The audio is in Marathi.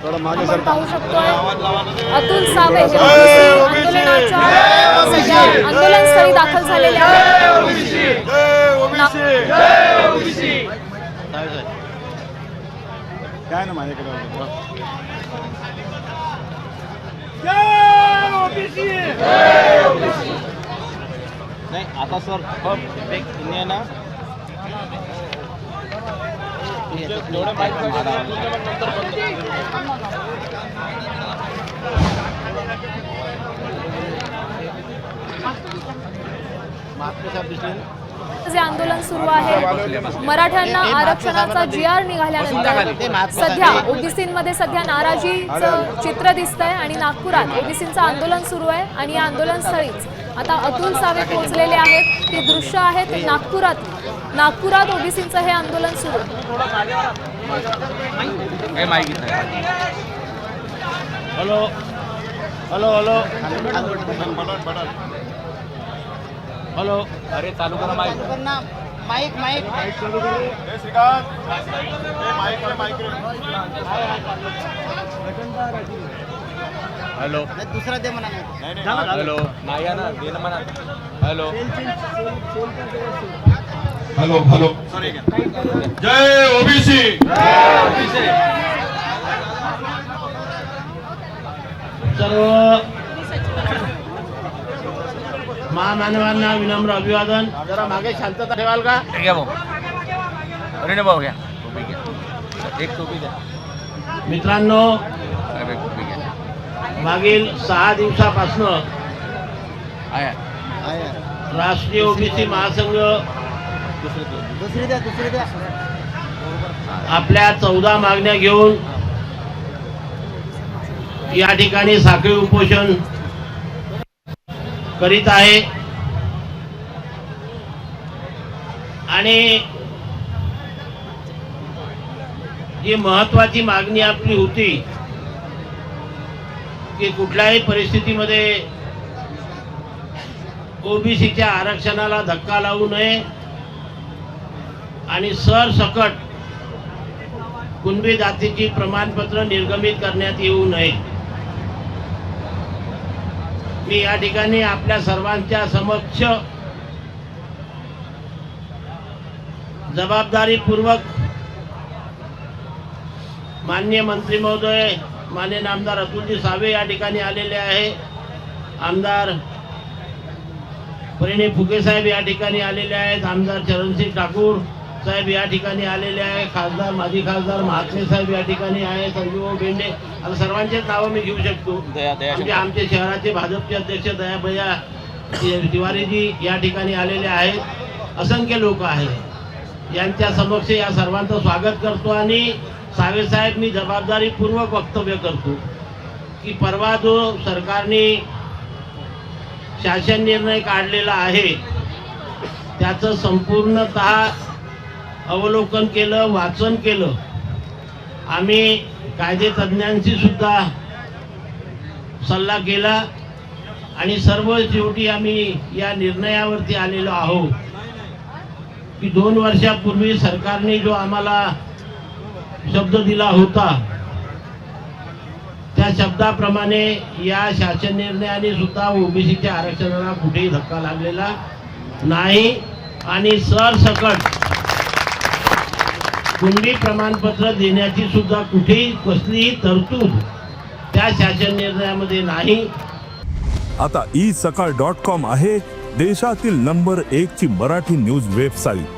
आपण पाहू शकतोय अतुल सावे हे ओबीसी आंदोलनाच्या आंदोलनस्थळी दाखल झालेले काय ना माझ्याकडे नाही आता सर एक आहे ना जे आंदोलन सुरू आहे मराठ्यांना आरक्षणाचा जी आर निघाल्यानंतर सध्या ओबीसीमध्ये सध्या नाराजीचं चित्र दिसतंय आणि नागपुरात ओबीसीचं आंदोलन सुरू आहे आणि या आंदोलनस्थळीच आता अतुल सावे पोहोचलेले आहेत. ही दृश्य आहेत नागपुरात. नागपुरात ओबीसीचं हे आंदोलन सुरू. हॅलो. Hello hello. हॅलो. अरे चालू करा. माहिती माईक माईक हॅलो दुसरा दे म्हणा नाही हॅलो नाही ना दे ना म्हणा हॅलो हॅलो हॅलो जय ओबीसी सर्व महामानवांना विनम्र अभिवादन। जरा मागे शांतता ठेवाल का। घ्या भाऊ अरे ना भाऊ घ्या टोपी घ्या एक टोपी द्या मित्रांनो साहेब एक टोपी घ्या मागील सहा दिवसापासनं राष्ट्रीय ओबीसी महासंघ आपल्या चौदा मागण्या घेऊन या ठिकाणी साखळी उपोषण करीत आहे. आणि जी महत्वाची मागणी आपली होती की कुठल्याही परिस्थितीमध्ये ओबीसीच्या आरक्षणाला धक्का लावू नये आणि सरसकट कुणबी जातीची प्रमाणपत्र निर्गमित करण्यात येऊ नये. मी या ठिकाणी आपल्या सर्वांच्या समक्ष जबाबदारीपूर्वक मान्य मंत्री महोदय मान्य आमदार अतुलजी सावे या ठिकाणी आलेले आहे. आमदार परिणय फुके साहेब या ठिकाणी आलेले आहेत. आमदार चरणसिंग ठाकूर साहेब या ठिकाणी आलेले आहे खासदार माजी खासदार महात्मे साहेब या ठिकाणी आहे संजीव बेंडे आता सर्वांचेच नावं मी घेऊ शकतो. दया आमचे शहराचे भाजपचे अध्यक्ष दयाभैया तिवारीजी या ठिकाणी आलेले आहेत. असंख्य लोक आहेत. यांच्या समक्ष या सर्वांचं स्वागत करतो आणि साहेब मी जबाबदारीपूर्वक वक्तव्य करतो की परवा जो सरकारने शासन निर्णय काढलेला आहे त्याचं संपूर्णतः अवलोकन केलं वाचन केलं. आम्ही कायदे तज्ज्ञांशी सुद्धा सल्ला केला आणि सर्व शेवटी आम्ही या निर्णयावरती आलेलो आहोत. की दोन वर्षापूर्वी सरकारने जो आम्हाला शब्द दिला होता. त्या शब्दाप्रमाणे या शासन निर्णयाने सुद्धा ओबीसीच्या आरक्षणाला कुठेही धक्का लागलेला नाही. आणि सरसकट कुणबी प्रमाणपत्र देण्याची सुद्धा कुठेही कसलीही तरतूद त्या शासन निर्णयामध्ये नाही. आता ई सकाळ डॉट कॉम आहे देशातील नंबर एक ची मराठी न्यूज वेबसाईट